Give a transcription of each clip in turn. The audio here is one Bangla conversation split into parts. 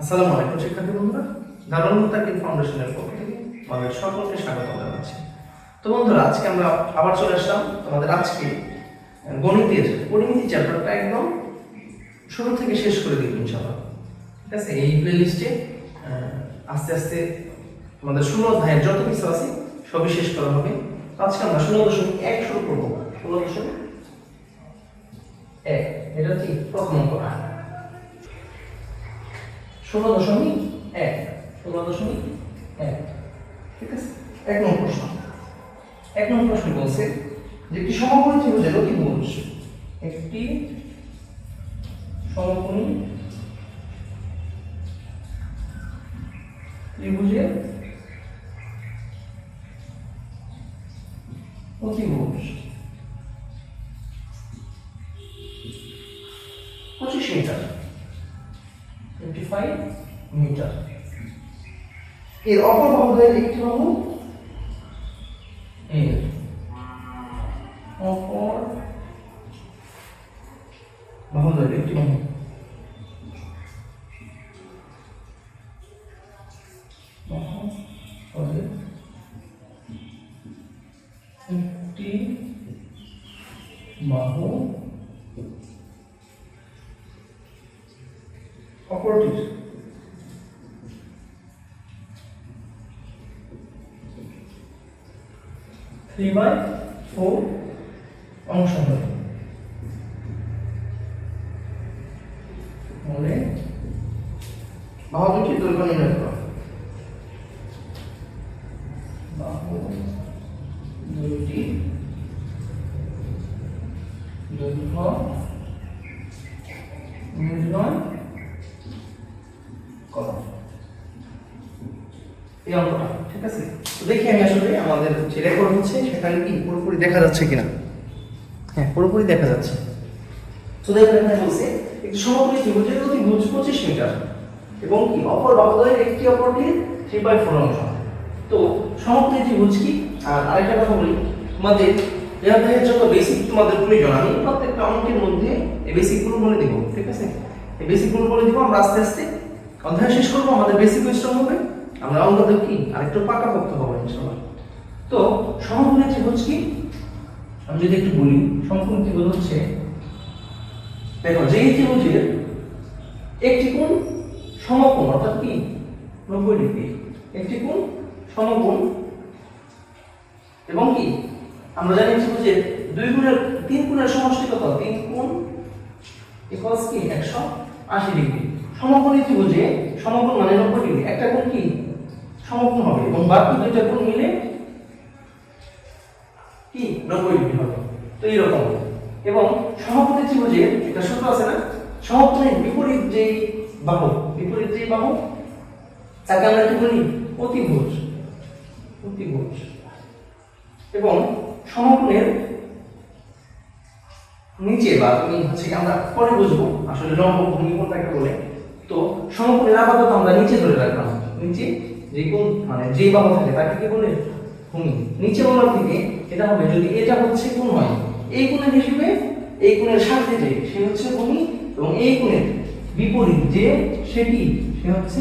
আসসালামু আলাইকুম, শিক্ষার্থী বন্ধুরা। দারুল মুতাকিন ফাউন্ডেশনের পক্ষ থেকে আমাদের সকলকে স্বাগত জানাচ্ছি। তো বন্ধুরা, আজকে আমরা আবার চলে আসলাম তোমাদের আজকে গণিতের, পরিমিতি চ্যাপ্টারটা একদম শুরু থেকে শেষ করে দিব, ইনশাআল্লাহ। ঠিক আছে? এই প্লেলিস্টে আস্তে আস্তে আমাদের ষোলো অধ্যায়ের যত কিছু আছে, সবই শেষ করা হবে। আজকে আমরা ষোলো দশমিক এক শুরু করব। ষোলো দশমিক এক, এটা হচ্ছে প্রথম অঙ্ক ষোলো দশমিক এক ষোলো দশমিক এক ঠিক আছে এক নম্বর প্রশ্ন এক নম্বর প্রশ্ন বলছে যে একটি সমকোণী ত্রিভুজের অতিভুজ একটি সমকোণী ত্রিভুজের অতিভুজ। পঁচিশ মিটার। টোয়েন্টি ফাইভ মিটার এর অপর বাহুদের একটি বাহু? এর অপর বাহুদের একটি বাহু। থ্রি বাই ফোর অংশ হবে। তাহলে বাহু দুটি নির্ণয় এই অঙ্কটা, ঠিক আছে? তো দেখি আমি আসলে আমাদের যে রেকর্ড হচ্ছে সেখানে কি পুরোপুরি দেখা যাচ্ছে কিনা। হ্যাঁ পুরোপুরি দেখা যাচ্ছে। তো দেখুন এখানে বলছে, একটি সমকোণী ত্রিভুজের অতিভুজ পঁচিশ মিটার এবং কি অপর বাহুদ্বয়ের একটি অপরটির থ্রি বাই ফোর অংশ। তো সমকোণী ত্রিভুজ কি? আর আরেকটা কথা বলি, তোমাদের এর যত বেসিক তোমাদের প্রয়োজন আমি প্রত্যেকটা অঙ্কের মধ্যে এই বেসিকগুলো বলে দিব, ঠিক আছে? এই বেসিকগুলো বলে দিব, আমরা আস্তে আস্তে অধ্যায় শেষ করব, আমাদের বেসিক পরিশ্রম হবে। আমরা অঙ্কটা কি, আরেকটু পাকাপোক্ত হবে ইনশাআল্লাহ। তো সমকোণী ত্রিভুজ কি? আমি যদি একটু বলি সমকোণী ত্রিভুজ হচ্ছে? দেখো, যে ত্রিভুজের একটি কোণ সমকোণ, অর্থাৎ কি? নব্বই ডিগ্রি। একটি কোণ সমকোণ এবং কি? আমরা জানি ত্রিভুজের দুই গুণের, তিন গুণের সমষ্টি কত তিন গুণ ইকুয়ালস কি? একশো আশি ডিগ্রি। সমকোণী ত্রিভুজে সমকোণ মানে নব্বই ডিগ্রি। একটা কোণ কি? সমকোণ হবে এবং বাকি দুইটা কোণ মিলে কি? নব্বই ডিগ্রি হবে। তো এইরকম। এবং সমকোণী ত্রিভুজের একটা সূত্র আছে না? সমকোণের বিপরীত যেই বাহু, বিপরীত যেই বাহু, তাকে আমরা কি বলি? অতিভুজ। অতিভুজ। এবং সমকোণের নিচে বা তুমি হচ্ছে আমরা পরে বুঝব, আসলে লম্ব ভূমি কোনটাকে বলে। তো সমকোণের আপাতত আমরা নিচে ধরে রাখলাম। নিচে কোন মানে যে বাহু থাকে, তাকে কি বলে? ভূমি। নিচে বলার থেকে এটা হবে যদি এটা হচ্ছে কোণ হয়, এই কোণের হিসেবে এই কোণের সাথে যে, সে হচ্ছে ভূমি এবং এই কোণের বিপরীত যে, সেটি, সে হচ্ছে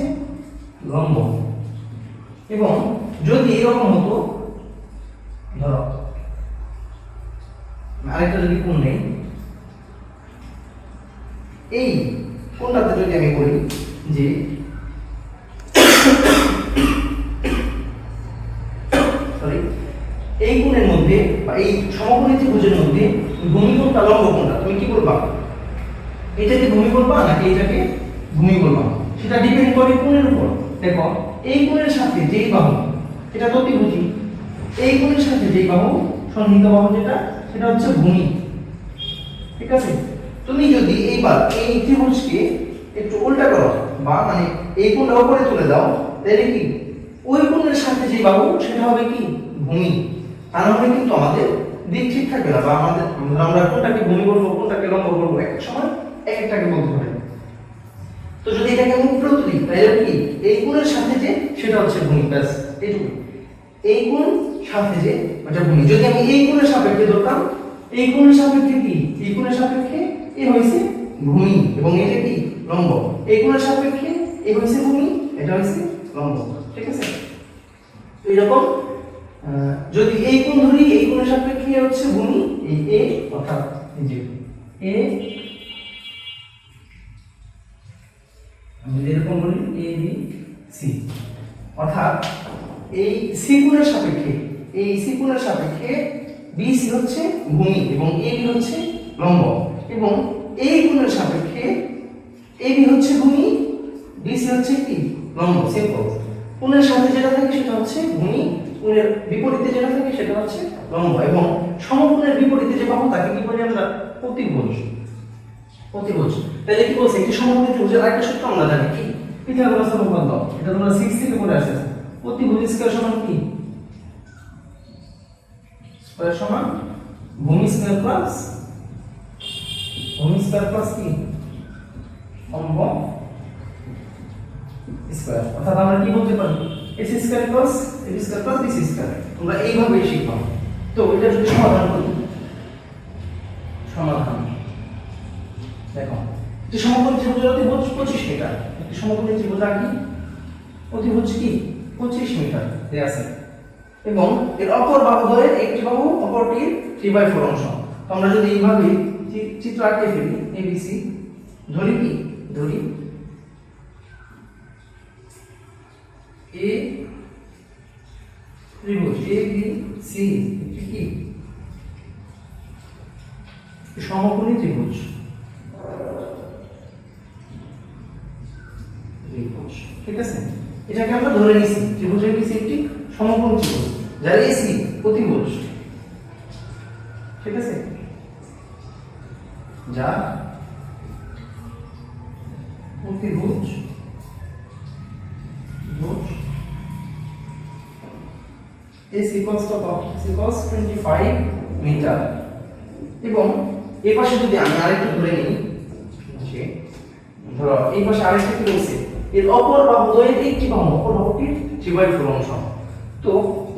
লম্ব। এবং যদি এরকম হতো, ধরো, আরেকটা যদি কোণ নেই, এই কোণটাতে যদি আমি বলি যে সরি এই গুণের মধ্যে বা এই সমকোণী ত্রিভুজের মধ্যে ভূমি কোণটা লম্ব কোণটা তুমি কি বলবা? এটাকে ভূমি বলবা নাকি এটাকে ভূমি বলবা? সেটা ডিপেন্ড করে কোণের উপর। দেখো, এই কোণের সাথে যেই বাহু, এটা তো ত্রিভুজই এই কোণের সাথে যেই বাহু, সন্নিহিত বাহু যেটা, সেটা হচ্ছে ভূমি। ঠিক আছে? তুমি যদি এইবার এই ত্রিভুজকে একটু উল্টা করো, বা মানে এই কোণটা উপরে তুলে দাও, তাহলে কি? ওই কোণের সাথে যে বাহু, সেটা হবে কি? ভূমি। তা নাহলে কিন্তু আমাদের দিক ঠিক থাকবে না বা আমাদের আমরা কোনটাকে ভূমি বলব কোনটাকে লম্ব বলব এক এক সময় এক একটাকে বলতে হবে তো যদি এটাকে আমি উপরে তুলি তাহলে কি? এই কোণের সাথে যে সেটা হচ্ছে ভূমি ব্যাস এইটুকু এই কোণ সাথে যে ওটা ভূমি যদি আমি এই কোণের সাপেক্ষে ধরতাম, এই কোণের সাপেক্ষে কি? এই কোণের সাপেক্ষে এ হয়েছে ভূমি, এবং এটা কি? লম্ব। এই কোণের সাপেক্ষে এই হচ্ছে ভূমি, এটা হচ্ছে লম্ব। ঠিক আছে? এরকম যদি এই কোণ ধরি, এই কোণের সাপেক্ষে হচ্ছে ভূমি এই এ অর্থাৎ যে এ। আমি এরকম বলি, এ, বি, সি। অর্থাৎ এই সি কোণের সাপেক্ষে, এই সি কোণের সাপেক্ষে বি, সি হচ্ছে ভূমি এবং এ, বি হচ্ছে লম্ব এবং এই কোণের সাপেক্ষে এ, বি হচ্ছে ভূমি, বি, সি হচ্ছে কি? লম্ব সিম্পল কোণের সাথে যেটা থাকে সেটা হচ্ছে ভূমি কোণের বিপরীতে যেটা থাকে সেটা হচ্ছে লম্ব এবং সমকোণের বিপরীতে যে বাহু, তাকে কি বলি আমরা? প্রতিভুজ প্রতিভুজ তাহলে কি বলছে? একটি সমকোণ ত্রিভুজের আরেকটা সূত্র আমরা জানি কি? পিথাগোরাস উপপাদ্য এটা তোমরা 6 থেকে পড়ে আসছে প্রতিভুজ স্কয়ার সমান কি? স্কয়ার সমান ভূমি স্কয়ার প্লাস ভূমি স্কয়ার প্লাস কি? লম্ব স্কয়ার অর্থাৎ আমরা কি বলতে পারি? S square plus A square plus B square তোমরা এইভাবেই শিখবা। তো এটা যদি সমাধান করি। সমাধান। দেখো একটি সমকোণ ত্রিভুজের অতিভুজ পঁচিশ মিটার। একটি সমকোণ ত্রিভুজ আঁকি অতিভুজ কি? পঁচিশ মিটার। দেয়া আছে। এবং এর অপর বাহুদ্বয়ের একটি বাহু অপরটির থ্রি বাই ফোর অংশ। আমরা যদি এইভাবে চিত্র আঁকে ফেলি এবিসি ধরি কি? ধরি এ ত্রিভুজ এ বি সি কি? সমকোণী ত্রিভুজ। ত্রিভুজ, ঠিক আছে? এটাকে আমরা ধরে নিছি ত্রিভুজের কি একটি সমকোণ ত্রিভুজ। যার এসি প্রতিভুজ is equals to কত is equals 25 মিটার এবং এই পাশে যদি আমি আরেকটু ধরে নিই যে ধরো, এই পাশে আরেকটা কি রয়েছে? এর অপর বাহু দ্বয়ের একটি বাহু, অপর বাহুটির 3 বাই 4 অংশ। তো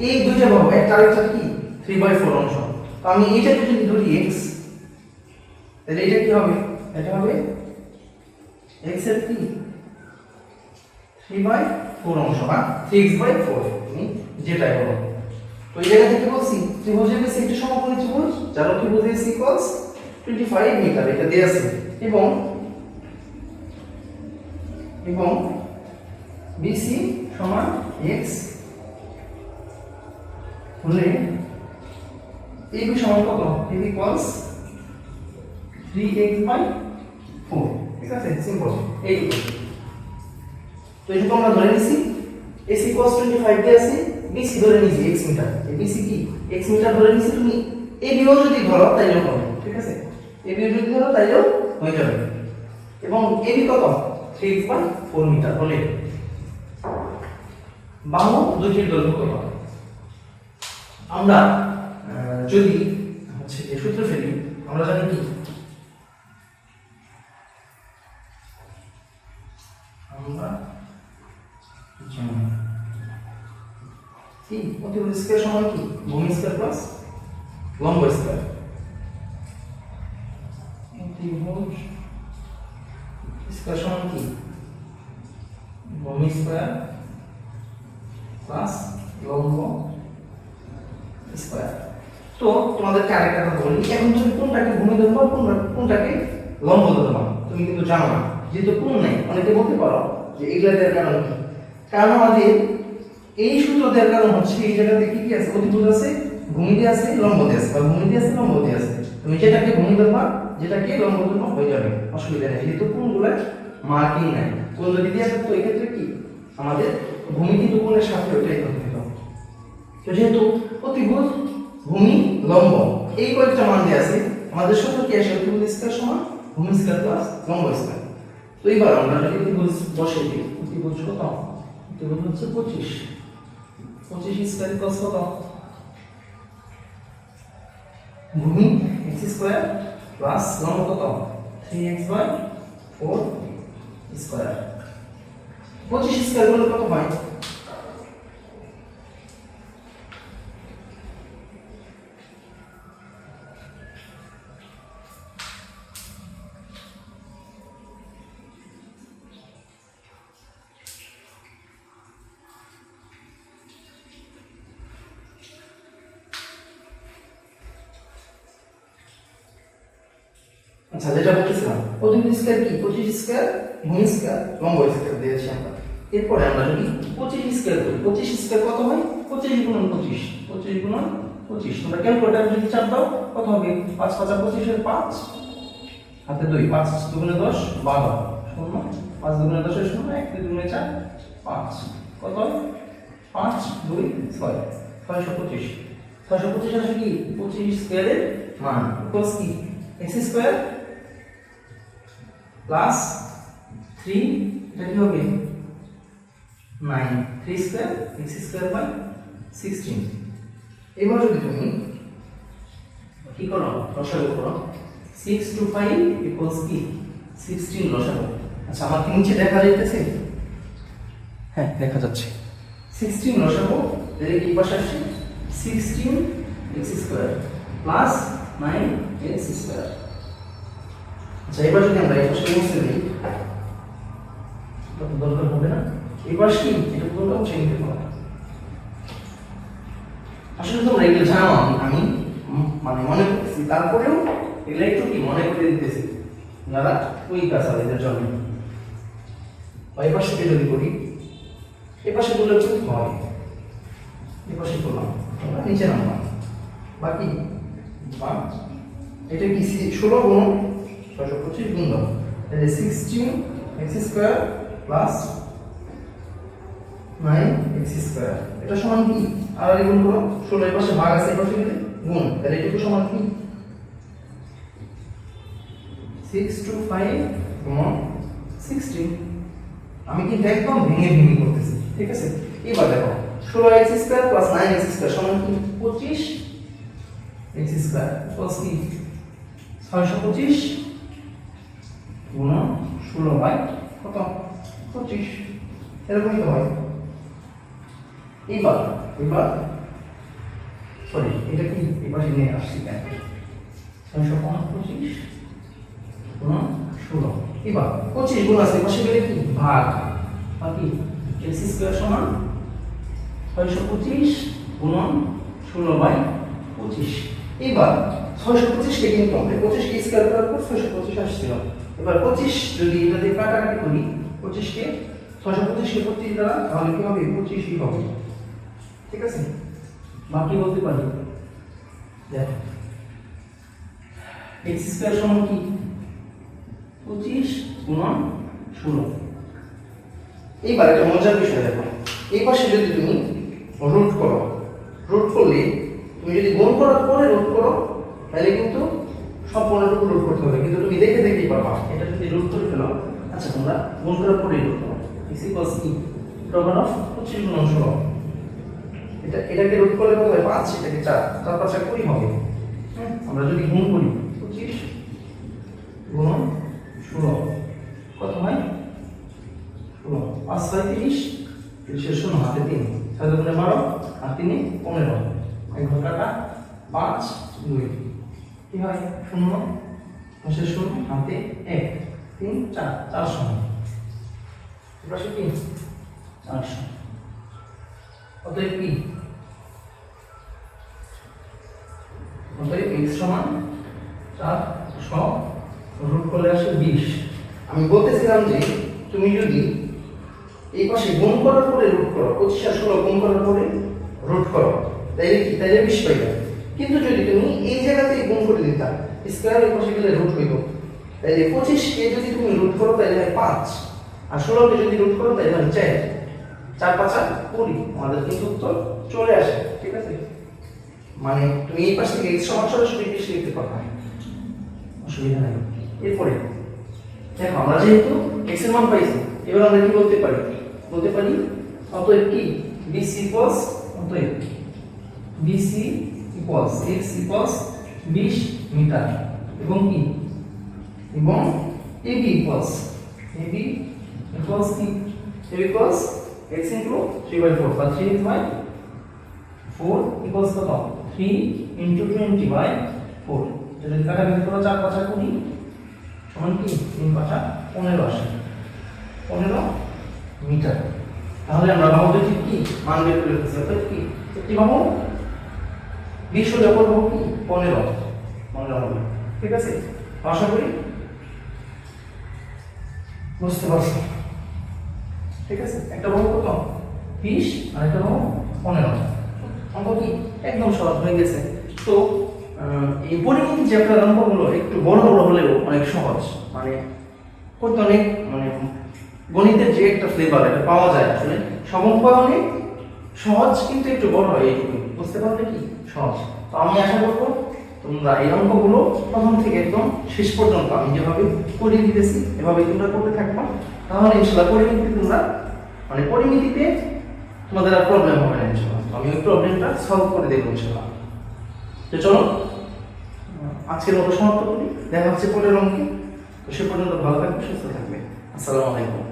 এই দুইটা বাহু একটা আরেকটা কি? 3 বাই 4 অংশ। তো আমি এইটাকে যদি ধরি, x, তাহলে এটা কি হবে? এটা হবে x এর কি? 3 বাই 4 অংশ বা 3x বাই 4 তুমি যেটাই বলো। এই জায়গা থেকে বলছি? ত্রিভুজের বেশি একটি সমকোণী ত্রিভুজ, যার ত্রিভুজের সি ইকুয়ালস 25 মিটার এটা দেয়া আছে। এবং এবং বিসি সমান x হলে এবি সমান কত? এবি ইকুয়ালস 3x বাই 4 ঠিক আছে? সিম্পল এই তো এটা আমরা ধরে নিছি AC cos 25 দিয়ে আছে BC ধরে নিছি x মিটার এই BC কি? X মিটার ধরে নিছি তুমি AB ও যদি ধরো তাইলেও হবে, ঠিক আছে? AB ও যদি ধরো তাইলেও হয়ে যাবে। এবং AB কত? 3x বাই 4 মিটার হলে বাহু দুটির দৈর্ঘ্য কত? আমরা যদি, হচ্ছে যে সূত্র ফেলি, আমরা জানি কি? কি? অতিভুজ স্কয়ার সমান কি? ভূমি স্কয়ার প্লাস লম্ব স্কয়ার অতিভুজ স্কয়ার সমান কি? ভূমি স্কয়ার প্লাস লম্ব স্কয়ার তো তোমাদেরকে আরেকটা কথা বলি, এখন তুমি কোনটাকে ভূমি ধরবা কোনটা কোনটাকে লম্ব ধরবা তুমি কিন্তু জানো না, যেহেতু কোন নেই, অনেকে বলতে পারো যে এগুলা দেওয়ার কারণ কি? কারণ আমাদের এই সূত্র দেওয়ার কারণ হচ্ছে এই জায়গাতে কি কি আছে? অতিভুজ আছে, ভূমিতে আছে লম্ব দিয়ে আছে। বা ভূমি দিয়ে আছে লম্ব দিয়ে আছে। তুমি যেটাকে ভূমি ধরবা যেটাকে লম্ব ধরবা হয়ে যাবে। অসুবিধা নেই, যেহেতু কোনগুলা মার্কিং নাই। কোন যদি দিয়ে তো এই ক্ষেত্রে কি? আমাদের ভূমি কিন্তু কোণের সাথে ওইটাই ধরতে হবে তো যেহেতু অতিভুজ, ভূমি, লম্ব, এই কয়েকটা মান দিয়ে আছে, আমাদের সূত্র কি আসে? অতিভুজ স্কয়ার সমান ভূমি স্কয়ার প্লাস লম্ব স্কয়ার। তো এবার আমরা যদি অতিভুজ বসে দিই, অতিভুজ কত? অতিভুজ হচ্ছে পঁচিশ। পঁচিশ স্কয়ার প্লাস কত ভূমি এক্স স্কয়ার প্লাস লম্ব কত three X by four square পঁচিশ স্কয়ার করলে কত হয় আচ্ছা যেটা বলতেছিলাম, প্রতিটি স্কয়ার কি? পঁচিশ স্কয়ার ভূমি স্কয়ার লম্ব স্কয়ার দিয়েছি আমরা। এরপরে আমরা যদি পঁচিশ স্কয়ার করি পঁচিশ স্কয়ার কত হয়? পঁচিশ গুণন পঁচিশ পঁচিশ গুণন পঁচিশ। তোমরা ক্যালকুলেটার যদি চাপ দাও, কত হবে? পাঁচ পাঁচা পঁচিশের পাঁচ, হাতে দুই, পাঁচ দুগুণে দশ, বারো, শূন্য। পাঁচ দুগুণে দশের শূন্য, এক, দুই দুগুণে চার, পাঁচ। কত পাঁচ, দুই, ছয়। ছয়শো পঁচিশ। ছয়শো পঁচিশ আসে কি? পঁচিশ স্কোয়ারের মান। ইকুয়ালস কি? এক্স স্কোয়ার প্লাস থ্রি এটা কি হবে? Nine three square X square by sixteen এবার যদি তুমি কি করো? লসাগু করো। সিক্স টু ফাইভ ইকুয়ালস কি? সিক্সটিন লসাগু আচ্ছা আমার কি নিচে দেখা যাইতেছে? হ্যাঁ দেখা যাচ্ছে। সিক্সটিন লসাগু এর কি পাশে আসছে? Sixteen X square plus nine X square আচ্ছা এবার যদি আমরা এই দরকার হবে না। এবার কি? এটা মুছে আসলে তোমরা এগুলো জানো আমি মানে মনে করতেছি। তারপরেও এগুলো একটু কি মনে করে দিতেছি? যারা ওই আছে এদের জন্য ওই পাশে যদি করি এ পাশে করলে কি হয়? এ পাশে করলাম নিচে নামলাম বাকি বা এটা কি ষোলো গুণ ছয়শো পঁচিশ গুণ দাও তাহলে sixteen X square plus nine X square এটা সমান কি? আর গুণ করো, ষোলো এর পাশে ভাগ আছে, এর পাশে গেলে গুণ। তাহলে এটুকু সমান কি? সিক্স টু ফাইভ গুণ সিক্সটিন আমি কিন্তু একদম ভেঙে ভেঙে করতেছি, ঠিক আছে? এবার দেখো, ষোলো X square plus nine X square সমান কি? পঁচিশ এক্স স্কোয়ার প্লাস কি? ছয়শো পঁচিশ। গুণ ষোলো বাই কত? পঁচিশ। এরকমই তো হয়। এবার এবার সরি এটা কি? এবার নিয়ে আসছি কেন ছয়শো পঁচিশ গুণ ষোলো। এবার, পঁচিশ গুণ আছে পাশে গেলে কি? ভাগ। বাকি এক্স স্কোয়ার সমান ছয়শো পঁচিশ গুণন ষোলো বাই পঁচিশ। এবার, ছয়শো পঁচিশকে কিন্তু আমরা পঁচিশকে স্কোয়ার করার পর ছয়শো পঁচিশ আসছিল। এবার পঁচিশ যদি এটা দিয়ে কাটাকাটি করি, পঁচিশকে ছয়শো পঁচিশকে পঁচিশ দ্বারা, তাহলে কী হবে? পঁচিশই হবে? ঠিক আছে? বাকি বলতে পারি? দেখো। এক্স স্কোয়ার সমান কি? পঁচিশ গুণন ষোলো। এইবার একটা মজার বিষয় দেখো। এই পাশে যদি তুমি রুট করো রুট করলে তুমি যদি গুণ করার পরে রুট করো, তাহলে কিন্তু সম্পূর্ণটুকু রুট করতে হবে। কিন্তু তুমি দেখে পারবা এটা যদি রুট করে ফেলো আচ্ছা তোমরা গুণ রুট করো কি প্রমাণ অফ পঁচিশ গুণ ষোলো এটা, এটাকে রুট করলে কত হয়? পাঁচ, এটাকে চার। চার, পাঁচ এক কুড়ি হবে। হ্যাঁ আমরা যদি গুণ করি, পঁচিশ গুণ ষোলো, কত হয়? ষোলো। পাঁচ, ছয়, তিরিশ, তিরিশের শূন্য, হাতে তিন। ছয় দুগুণে বারো, আর তিনে পনেরো। এক ঘন্টাটা পাঁচ, দুই। কি হয়? শূন্য। পাশের শূন্য হাতে এক, তিন, চার চার শূন্য এবার কি? চারশো অতএব কি? অতএব x সমান চার শ রুট করলে আসে বিশ। আমি বলতেছিলাম যে, তুমি যদি এই পাশে গুণ করার পরে রুট করো, পঁচিশ আর ষোলো গুণ করার পরে রুট করো, তাইলে কি? তাইলে বিশ পাইবে কিন্তু যদি তুমি এই জায়গাতেই গুণ করে দিতা স্কোয়ার এই পাশে গেলে রুট হইব তাইলে পঁচিশকে যদি তুমি রুট করো তাইলে হয় পাঁচ। আর ষোলোকে যদি রুট করো তাইলে হয় চার। চার আর কুড়ি। আমাদের কিন্তু উত্তর চলে আসে, ঠিক আছে? মানে তুমি এই পাশ থেকে এক্স সমান সরাসরি বিশ লিখতে পারবে অসুবিধা নাই। এরপরে, দেখো, আমরা যেহেতু এক্সের মান পাইছি, এবার আমরা কি বলতে পারি? বলতে পারি অতএব কি? বিসি ইকুয়ালস অতএব বিসি ইকুয়ালস এক্স ইকুয়ালস বিশ মিটার এবং কি? এবং এবি ইকুয়ালস এবি ইকুয়ালস কি? AB equals x into 3 by 4 বা 3 বাই 4 ইকুয়ালস কত? 3 ইনটু 20 বাই 4 যদি কাটাকাটি করো 4 পাঁচা 20 সমান কি? 3 পাঁচা 15 আসে। 15 মিটার। তাহলে আমরা বাহুতে ঠিক কি? মান বের করে ফেলছি। অর্থাৎ কি? একটি 20 হলে অপর বাহু কি? 15 15 হবে। ঠিক আছে? আশা করি? বুঝতে পারছ? ঠিক আছে? একটা বড় কত? বিশ আর একটা বড় পনেরো। অঙ্ক কি? একদম সহজ হয়ে গেছে। তো এই পরিমিতি একটা অঙ্কগুলো একটু বড় বড় হলেও অনেক সহজ। মানে করতে অনেক? মানে গণিতের যে একটা ফ্লেভার এটা পাওয়া যায় আসলে। অনেক সহজ কিন্তু একটু বড় হয় এইটুকু। বুঝতে পারলে কি? সহজ। তো আমি আশা করব তোমরা এই অঙ্কগুলো প্রথম থেকে একদম শেষ পর্যন্ত আমি যেভাবে করে দিতেছি, এভাবে তোমরা করতে থাকবা, তাহলে ইনশাল্লাহ পরিমিতি তোমরা মানে পরিমিতিতে তোমাদের আর প্রবলেম হবে না ইনশাল্লাহ আমি ওই প্রবলেমটা সলভ করে দেবো ইনশাল্লাহ তো চলো, আজকের মতো সমাপ্ত করি। দেখা হচ্ছে পরের অঙ্কে। তো সে পর্যন্ত ভালো থাকবে, সুস্থ থাকবে। আসসালামু আলাইকুম।